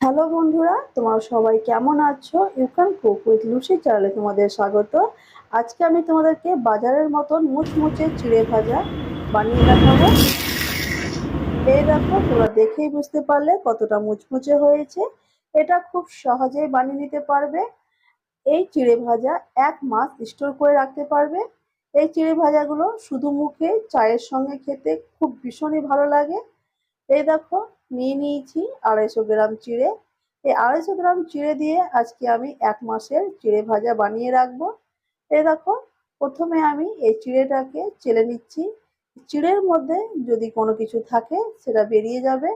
Hello বন্ধুরা, তোমরা সবাই কেমন আছো? You can cook with Lucy চ্যানেলে তোমাদের স্বাগত। আজকে আমি তোমাদেরকে বাজারের মতন মুচমুচে চিড়ে ভাজা বানিয়ে দেখাবো। এই দেখো, তোমরা দেখেই বুঝতে পারলে কতটা মুচমুচে হয়েছে। এটা খুব সহজেই বানিয়ে নিতে পারবে। এই চিড়ে ভাজা এক মাস স্টোর করে রাখতে পারবে। এই চিড়ে ভাজাগুলো শুধু মুখে, চায়ের সঙ্গে খেতে খুব ভীষণই ভালো লাগে। এই দেখো নিয়ে নিয়েছি আড়াইশো গ্রাম চিড়ে। এই আড়াইশো গ্রাম চিড়ে দিয়ে আজকে আমি এক মাসের চিড়ে ভাজা বানিয়ে রাখব। এই দেখো প্রথমে আমি এই চিড়েটাকে চেলে নিচ্ছি। চিড়ের মধ্যে যদি কোনো কিছু থাকে সেটা বেরিয়ে যাবে।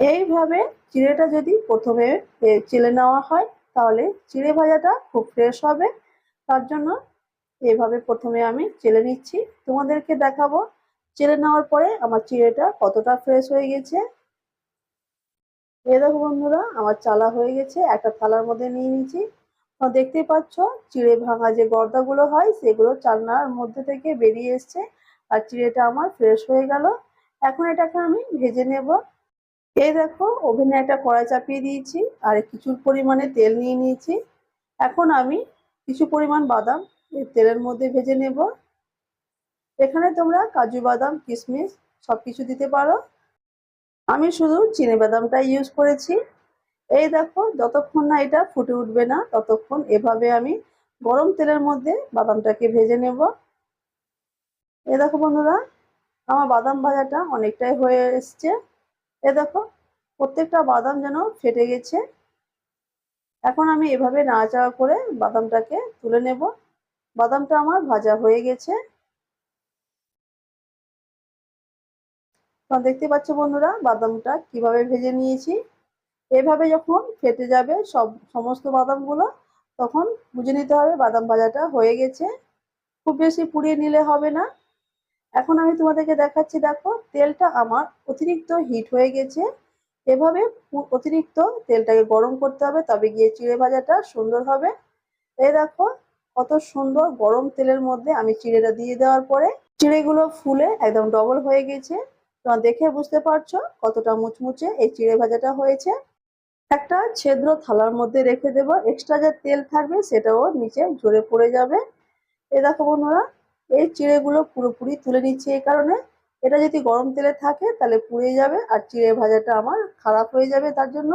এইভাবে চিড়েটা যদি প্রথমে এ, চেলে নেওয়া হয় তাহলে চিড়ে ভাজাটা খুব ফ্রেশ হবে। তার জন্য এইভাবে প্রথমে আমি চেলে নিচ্ছি। তোমাদেরকে দেখাবো চেলে নেওয়ার পরে আমার চিড়েটা কতটা ফ্রেশ হয়ে গেছে। এই দেখো বন্ধুরা, আমার চালা হয়ে গেছে, একটা থালার মধ্যে নিয়ে নিয়েছি। দেখতেই পাচ্ছ, চিড়ে ভাঙা যে গর্দাগুলো হয়, সেগুলো চালনার মধ্যে থেকে বেরিয়ে এসছে। আর চিড়েটা আমার ফ্রেশ হয়ে গেল। এখন এটাকে আমি ভেজে নেব। এই দেখো, ওভেনে একটা কড়াই চাপিয়ে দিয়েছি, আর কিছু পরিমাণে তেল নিয়ে নিয়েছি। এখন আমি কিছু পরিমাণ বাদাম এই তেলের মধ্যে ভেজে নেব। এখানে তোমরা কাজু বাদাম, কিশমিশ সব কিছু দিতে পারো। আমি শুধু চিনি বাদামটা ইউজ করেছি। এই দেখো, যতক্ষণ না এটা ফুটে উঠবে না, ততক্ষণ এভাবে আমি গরম তেলের মধ্যে বাদামটাকে ভেজে নেব। এ দেখো বন্ধুরা, আমার বাদাম ভাজাটা অনেকটাই হয়ে এসছে। এ দেখো, প্রত্যেকটা বাদাম যেন ফেটে গেছে। এখন আমি এভাবে নাড়াচাড়া করে বাদামটাকে তুলে নেব। বাদামটা আমার ভাজা হয়ে গেছে। তোমরা দেখতে পাচ্ছ বন্ধুরা, বাদামটা কীভাবে ভেজে নিয়েছি? এভাবে যখন ফেটে যাবে সব, সমস্ত বাদামগুলো, তখন বুঝে নিতে হবে বাদাম ভাজাটা হয়ে গেছে। খুব বেশি পুড়িয়ে নিলে হবে না। এখন আমি তোমাদেরকে দেখাচ্ছি, দেখো, তেলটা আমার অতিরিক্ত হিট হয়ে গেছে। এভাবে অতিরিক্ত তেলটাকে গরম করতে হবে, তবে গিয়ে চিড়ে ভাজাটা সুন্দর হবে। এই দেখো, কত সুন্দর গরম তেলের মধ্যে আমি চিড়েটা দিয়ে দেওয়ার পরে, চিড়েগুলো ফুলে একদম ডবল হয়ে গেছে। তোমরা দেখে বুঝতে পারছ কতটা মুচমুচে এই চিড়ে ভাজাটা হয়েছে? একটা ছেদ্র থালার মধ্যে রেখে দেবো এক্সট্রা যে তেল থাকবে সেটাও নিচে ঝরে পড়ে যাবে। এ দেখো বন্ধুরা, এই চিড়েগুলো পুরোপুরি তুলে নিচ্ছে এই কারণে। এটা যদি গরম তেলে থাকে তাহলে পুড়ে যাবে আর চিড়ে ভাজাটা আমার খারাপ হয়ে যাবে তার জন্য।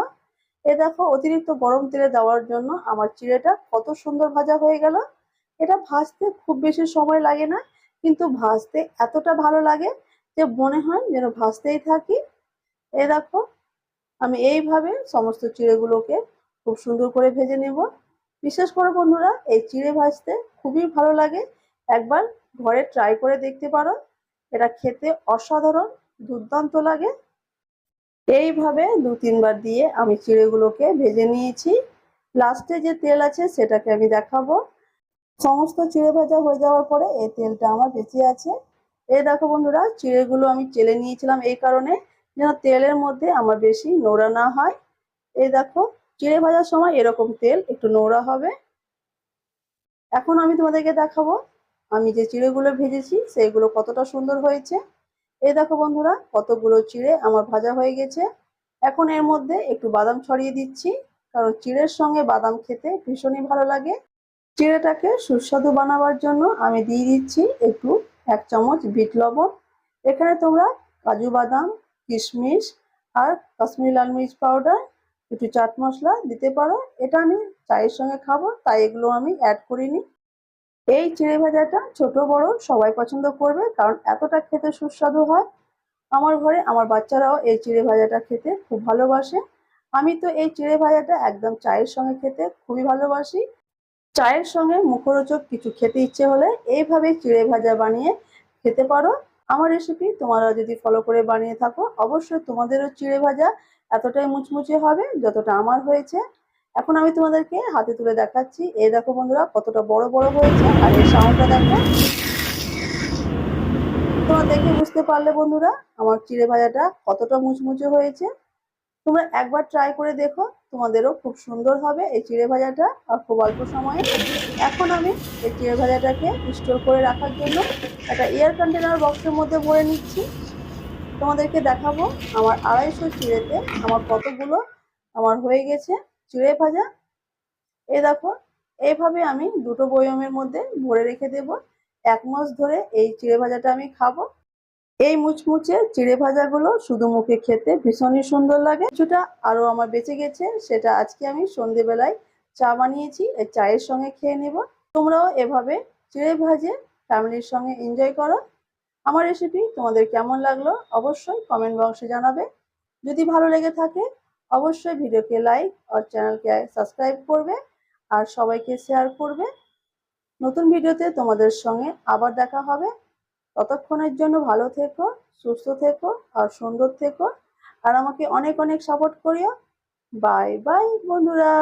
এ দেখো, অতিরিক্ত গরম তেলে দেওয়ার জন্য আমার চিড়েটা কত সুন্দর ভাজা হয়ে গেল। এটা ভাজতে খুব বেশি সময় লাগে না, কিন্তু ভাজতে এতটা ভালো লাগে যে মনে হয় যেন ভাজতেই থাকি। এ দেখো, আমি এইভাবে সমস্ত চিড়েগুলোকে খুব সুন্দর করে ভেজে নেব। বিশেষ করে বন্ধুরা, এই চিড়ে ভাজতে খুবই ভালো লাগে। একবার ঘরে ট্রাই করে দেখতে পারো। এটা খেতে অসাধারণ, দুর্দান্ত লাগে। এইভাবে দু তিনবার দিয়ে আমি চিড়েগুলোকে ভেজে নিয়েছি। লাস্টে যে তেল আছে সেটাকে আমি দেখাবো। সমস্ত চিড়ে ভাজা হয়ে যাওয়ার পরে এই তেলটা আমার বেঁচে আছে। এই দেখো বন্ধুরা, চিড়েগুলো আমি চেলে নিয়েছিলাম এই কারণে যেন তেলের মধ্যে আমার বেশি নোড়া না হয়। এই দেখো, চিড়ে ভাজার সময় এরকম তেল, একটু নোড়া হবে। এখন আমি তোমাদেরকে দেখাবো, আমি যে চিড়েগুলো ভেজেছি সেইগুলো কতটা সুন্দর হয়েছে। এই দেখো বন্ধুরা, কতগুলো চিড়ে আমার ভাজা হয়ে গেছে। এখন এর মধ্যে একটু বাদাম ছড়িয়ে দিচ্ছি, কারণ চিড়ের সঙ্গে বাদাম খেতে ভীষণই ভালো লাগে। চিড়েটাকে সুস্বাদু বানাবার জন্য আমি দিয়ে দিচ্ছি একটু এক চামচ বিট লবণ। এখানে তোমরা কাজু বাদাম, কিশমিশ আর কাশ্মীরি লাল মির্চ পাউডার একটু চাট মশলা দিতে পারো। এটা আমি চায়ের সঙ্গে খাব, তাই এগুলো আমি অ্যাড করিনি। এই চিড়ে ভাজাটা ছোট বড় সবাই পছন্দ করবে, কারণ এতটা খেতে সুস্বাদু হয়। আমার ঘরে আমার বাচ্চারাও এই চিড়ে ভাজাটা খেতে খুব ভালোবাসে। আমি তো এই চিড়ে ভাজাটা একদম চায়ের সঙ্গে খেতে খুবই ভালোবাসি। চায়ের সঙ্গে মুখরোচক কিছু খেতে ইচ্ছে হলে এইভাবে চিড়ে ভাজা বানিয়ে খেতে পারো। আমার রেসিপি তোমরা যদি ফলো করে বানিয়ে থাকো, অবশ্যই তোমাদেরও চিড়ে ভাজা এতটাই মুচমুচে হবে যতটা আমার হয়েছে। এখন আমি তোমাদেরকে হাতে তুলে দেখাচ্ছি। এই দেখো বন্ধুরা, কতটা বড় বড় হয়েছে। আর এই সাউন্ডটা দেখো। তোমরা দেখে বুঝতে পারলে বন্ধুরা, আমার চিড়ে ভাজাটা কতটা মুচমুচে হয়েছে। তোমরা একবার ট্রাই করে দেখো, তোমাদেরও খুব সুন্দর হবে এই চিড়ে ভাজাটা আর খুব অল্প সময়ে। এখন আমি এই চিড়ে ভাজাটাকে স্টোর করে রাখার জন্য একটা এয়ার কন্টেনার বক্সের মধ্যে ভরে নিচ্ছি। তোমাদেরকে দেখাবো আমার আড়াইশো চিড়েতে আমার কতগুলো আমার হয়ে গেছে চিড়ে ভাজা। এ দেখো এইভাবে আমি দুটো বয়মের মধ্যে ভরে রেখে দেব। এক মাস ধরে এই চিড়ে ভাজাটা আমি খাব। এই মুচমুচে চিড়ে ভাজাগুলো শুধু মুখে খেতে ভীষণই সুন্দর লাগে। কিছুটা আরও আমার বেঁচে গেছে, সেটা আজকে আমি সন্ধেবেলায় চা বানিয়েছি, এই চায়ের সঙ্গে খেয়ে নেব। তোমরাও এভাবে চিড়ে ভাজে ফ্যামিলির সঙ্গে এনজয় করো। আমার রেসিপি তোমাদের কেমন লাগল অবশ্যই কমেন্ট বক্সে জানাবে। যদি ভালো লেগে থাকে, অবশ্যই ভিডিওকে লাইক আর চ্যানেলকে সাবস্ক্রাইব করবে আর সবাইকে শেয়ার করবে। নতুন ভিডিওতে তোমাদের সঙ্গে আবার দেখা হবে। ততক্ষণের জন্য ভালো থেকো, সুস্থ থেকো আর সুন্দর থেকো। আর আমাকে অনেক অনেক সাপোর্ট করিও। বাই বাই বন্ধুরা।